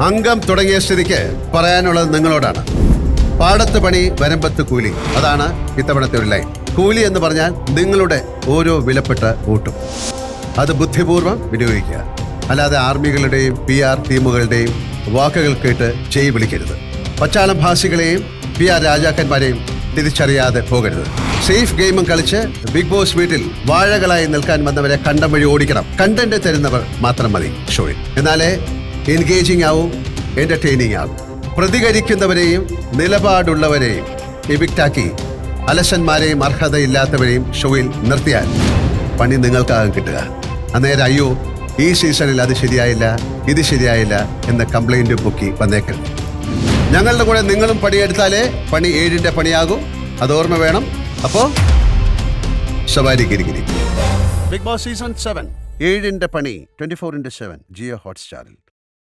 അംഗം തുടങ്ങിയ സ്ഥിതിക്ക് പറയാനുള്ളത് നിങ്ങളോടാണ്. പാടത്ത് പണി വരമ്പത്ത് കൂലി. അതാണ് ഇത്തവണത്തെ ഒരു ലൈൻ. കൂലി എന്ന് പറഞ്ഞാൽ നിങ്ങളുടെ ഓരോ വിലപ്പെട്ട വോട്ടും. അത് ബുദ്ധിപൂർവം വിനിയോഗിക്കുക. അല്ലാതെ ആർമികളുടെയും പി ആർ ടീമുകളുടെയും വാക്കുകൾ കേട്ട് ചെയ് വിളിക്കരുത്. പച്ചാളം ഭാസികളെയും പി ആർ രാജാക്കന്മാരെയും തിരിച്ചറിയാതെ പോകരുത്. സേഫ് ഗെയിമും കളിച്ച് ബിഗ് ബോസ് വീട്ടിൽ വാഴകളായി നിൽക്കാൻ വന്നവരെ കണ്ടം വഴി ഓടിക്കണം. കണ്ടന്റ് തരുന്നവർ മാത്രം മതി ഷോയിൽ. എന്നാലേ എൻഗേജിംഗ് ആവും എന്റർടൈനിങ് ആവും. പ്രതികരിക്കുന്നവരെയും നിലപാടുള്ളവരെയും എബിക്റ്റാക്കി അലസന്മാരെയും അർഹതയില്ലാത്തവരെയും ഷോയിൽ നിർത്തിയാൽ പണി നിങ്ങൾക്കാകും കിട്ടുക. അന്നേരം അയ്യോ ഈ സീസണിൽ അത് ശരിയായില്ല ഇത് ശരിയായില്ല എന്ന കംപ്ലൈന്റ് പൊക്കി വന്നേക്കരുത്. ഞങ്ങളുടെ കൂടെ നിങ്ങളും പണിയെടുത്താലേ പണി ഏഴിന്റെ പണിയാകും. അത് ഓർമ്മ വേണം. അപ്പോ സവാരി ഗിരിഗിരി ബിഗ് ബോസ് സീസൺ സെവൻ ഏഴിന്റെ പണി ഫോർ ഇന്റു സെവൻ ജിയോ ഹോട്ട്സ്റ്റാറിൽ